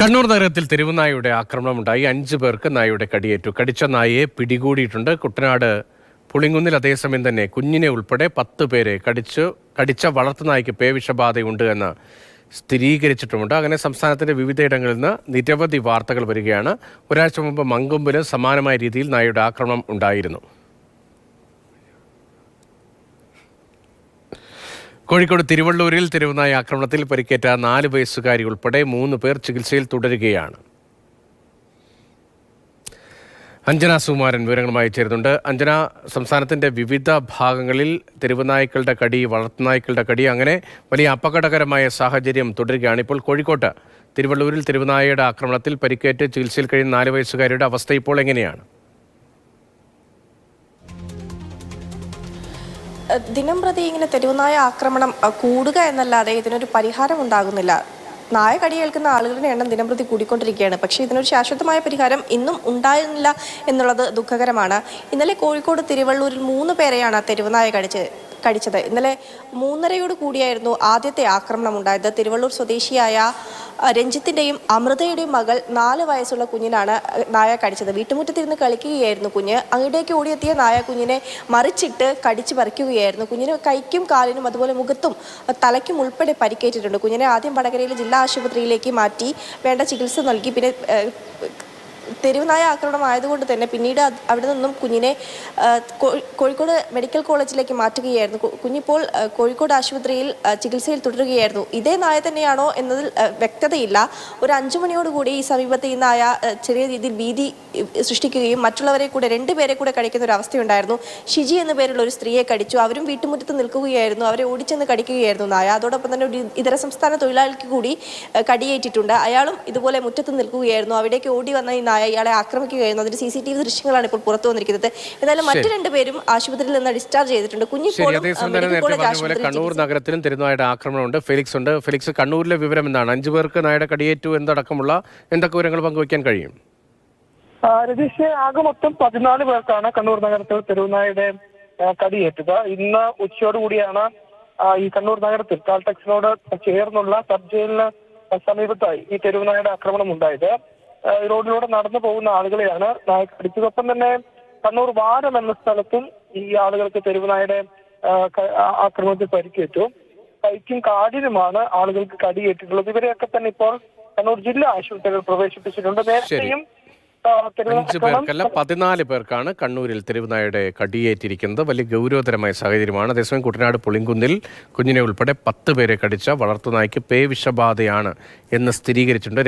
കണ്ണൂർ നഗരത്തിൽ തെരുവുനായയുടെ ആക്രമണമുണ്ടായി. അഞ്ചു പേർക്ക് നായയുടെ കടിയേറ്റു. കടിച്ച നായയെ പിടികൂടിയിട്ടുണ്ട്. കുട്ടനാട് പുളിങ്കുന്നിൽ അതേസമയം തന്നെ കുഞ്ഞിനെ ഉൾപ്പെടെ പത്ത് പേരെ കടിച്ചു കടിച്ച വളർത്തുനായ്ക്ക് പേവിഷബാധയുണ്ട് എന്ന് സ്ഥിരീകരിച്ചിട്ടുമുണ്ട്. അങ്ങനെ സംസ്ഥാനത്തിന്റെ വിവിധയിടങ്ങളിൽ നിന്ന് നിരവധി വാർത്തകൾ വരികയാണ്. ഒരാഴ്ച മുമ്പ് മങ്കൊമ്പിലും സമാനമായ രീതിയിൽ നായയുടെ ആക്രമണം ഉണ്ടായിരുന്നു. കോഴിക്കോട് തിരുവള്ളൂരിൽ തെരുവുനായ ആക്രമണത്തിൽ പരിക്കേറ്റ നാല് വയസ്സുകാരി ഉൾപ്പെടെ മൂന്ന് പേർ ചികിത്സയിൽ തുടരുകയാണ്. അഞ്ജന സുകുമാരൻ വിവരങ്ങളുമായി ചേരുന്നുണ്ട്. അഞ്ജന സംസ്ഥാനത്തിന്റെ വിവിധ ഭാഗങ്ങളിൽ തെരുവുനായ്ക്കളുടെ കടി വളർത്തുനായ്ക്കളുടെ കടി അങ്ങനെ വലിയ അപകടകരമായ സാഹചര്യം തുടരുകയാണ്. ഇപ്പോൾ കോഴിക്കോട്ട് തിരുവള്ളൂരിൽ തെരുവുനായയുടെ ആക്രമണത്തിൽ പരിക്കേറ്റ് ചികിത്സയിൽ കഴിയുന്ന നാല് വയസ്സുകാരിയുടെ അവസ്ഥ ഇപ്പോൾ എങ്ങനെയാണ്? ദിനം പ്രതി ഇങ്ങനെ തെരുവുനായ ആക്രമണം കൂടുക എന്നല്ലാതെ ഇതിനൊരു പരിഹാരം ഉണ്ടാകുന്നില്ല. നായ കടിയേൽക്കുന്ന ആളുകളുടെ എണ്ണം ദിനം പ്രതി കൂടിക്കൊണ്ടിരിക്കുകയാണ്. പക്ഷേ ഇതിനൊരു ശാശ്വതമായ പരിഹാരം ഇന്നും ഉണ്ടായിരുന്നില്ല എന്നുള്ളത് ദുഃഖകരമാണ്. ഇന്നലെ കോഴിക്കോട് തിരുവള്ളൂരിൽ മൂന്ന് പേരെയാണ് തെരുവുനായ കടിച്ച് കടിച്ചത്. ഇന്നലെ മൂന്നരയോട് കൂടിയായിരുന്നു ആദ്യത്തെ ആക്രമണം ഉണ്ടായത്. തിരുവള്ളൂർ സ്വദേശിയായ രഞ്ജിത്തിന്റെയും അമൃതയുടെയും മകൾ നാല് വയസ്സുള്ള കുഞ്ഞിനാണ് നായ കടിച്ചത്. വീട്ടുമുറ്റത്തിരുന്ന് കളിക്കുകയായിരുന്നു കുഞ്ഞ്. അങ്ങോട്ടേക്ക് ഓടിയെത്തിയ നായ കുഞ്ഞിനെ മറിച്ചിട്ട് കടിച്ചു പറിക്കുകയായിരുന്നു. കുഞ്ഞിന് കൈക്കും കാലിനും അതുപോലെ മുഖത്തും തലയ്ക്കും ഉൾപ്പെടെ പരിക്കേറ്റിട്ടുണ്ട്. കുഞ്ഞിനെ ആദ്യം വടകരയിലെ ജില്ലാ ആശുപത്രിയിലേക്ക് മാറ്റി വേണ്ട ചികിത്സ നൽകി. പിന്നെ തെരുവുനായ ആക്രമണം ആയതുകൊണ്ട് തന്നെ പിന്നീട് അവിടെ നിന്നും കുഞ്ഞിനെ കോഴിക്കോട് മെഡിക്കൽ കോളേജിലേക്ക് മാറ്റുകയായിരുന്നു. കുഞ്ഞിപ്പോൾ കോഴിക്കോട് ആശുപത്രിയിൽ ചികിത്സയിൽ തുടരുകയായിരുന്നു. ഇതേ നായ തന്നെയാണോ എന്നതിൽ വ്യക്തതയില്ല. ഒരു അഞ്ചു മണിയോടുകൂടി ഈ സമീപത്ത് ഈ നായ ചെറിയ രീതിയിൽ ഭീതി സൃഷ്ടിക്കുകയും മറ്റുള്ളവരെ കൂടെ രണ്ടുപേരെ കൂടെ കടിക്കുന്ന ഒരു അവസ്ഥയുണ്ടായിരുന്നു. ഷിജി എന്ന പേരുള്ള ഒരു സ്ത്രീയെ കടിച്ചു. അവരും വീട്ടുമുറ്റത്ത് നിൽക്കുകയായിരുന്നു. അവരെ ഓടിച്ചെന്ന് കടിക്കുകയായിരുന്നു നായ. അതോടൊപ്പം തന്നെ ഒരു ഇതര സംസ്ഥാന തൊഴിലാളിക്ക് കൂടി കടിയേറ്റിട്ടുണ്ട്. അയാളും ഇതുപോലെ മുറ്റത്ത് നിൽക്കുകയായിരുന്നു. അവിടേക്ക് ഓടി വന്ന ഈ നായ ഇയാളെ ആക്രമിക്കുകയായിരുന്നു. അതിന്റെ സി സി ടി വി ദൃശ്യങ്ങളാണ് ഇപ്പോൾ പുറത്തു വന്നിരിക്കുന്നത്. എന്നാലും മറ്റു രണ്ടുപേരും ആശുപത്രിയിൽ നിന്ന് ഡിസ്ചാർജ് ചെയ്തിട്ടുണ്ട്. കുഞ്ഞിപ്പോലെ കണ്ണൂർ നഗരത്തിലും തെരുവുനായുടെ ആക്രമണമുണ്ട്. ഫെലിക്സ് ഉണ്ട്. ഫെലിക്സ് കണ്ണൂരിലെ വിവരം എന്താണ്? അഞ്ചു പേർക്ക് നായുടെ കടിയേറ്റു എന്നടക്കമുള്ള എന്തൊക്കെ വിവരങ്ങൾ പങ്കുവയ്ക്കാൻ കഴിയും? രതീഷ് ആകെ മൊത്തം പതിനാല് പേർക്കാണ് കണ്ണൂർ നഗരത്തിൽ തെരുവുനായുടെ കടിയേറ്റത്. ഇന്ന് ഉച്ചയോടുകൂടിയാണ് ഈ കണ്ണൂർ നഗരത്തിൽ കാൽടെക്സിനോട് ചേർന്നുള്ള സബ് ജയിലിന് സമീപത്തായി ഈ തെരുവുനായുടെ ആക്രമണം ഉണ്ടായത്. റോഡിലൂടെ നടന്നു പോകുന്ന ആളുകളെയാണ് നായക് അടിച്ചതൊപ്പം തന്നെ കണ്ണൂർ വാരം എന്ന സ്ഥലത്തും ഈ ആളുകൾക്ക് തെരുവുനായുടെ ആക്രമണത്തിൽ പരിക്കേറ്റു. കൈക്കും കാടിനുമാണ് ആളുകൾക്ക് കടിയേറ്റിട്ടുള്ളത്. ഇവരെയൊക്കെ തന്നെ ഇപ്പോൾ കണ്ണൂർ ജില്ലാ ആശുപത്രിയിൽ പ്രവേശിപ്പിച്ചിട്ടുണ്ട്. നേരത്തെയും അഞ്ച് പേർക്കല്ല പതിനാല് പേർക്കാണ് കണ്ണൂരിൽ തെരുവുനായുടെ കടിയേറ്റിരിക്കുന്നത്. വലിയ ഗൗരവതരമായ സാഹചര്യമാണ്. അതേസമയം കുട്ടനാട് പുളിങ്കുന്നിൽ കുഞ്ഞിനെ ഉൾപ്പെടെ പത്ത് പേരെ കടിച്ച വളർത്തുനായ്ക്ക് പേവിഷബാധയാണ് എന്ന് സ്ഥിരീകരിച്ചിട്ടുണ്ട്.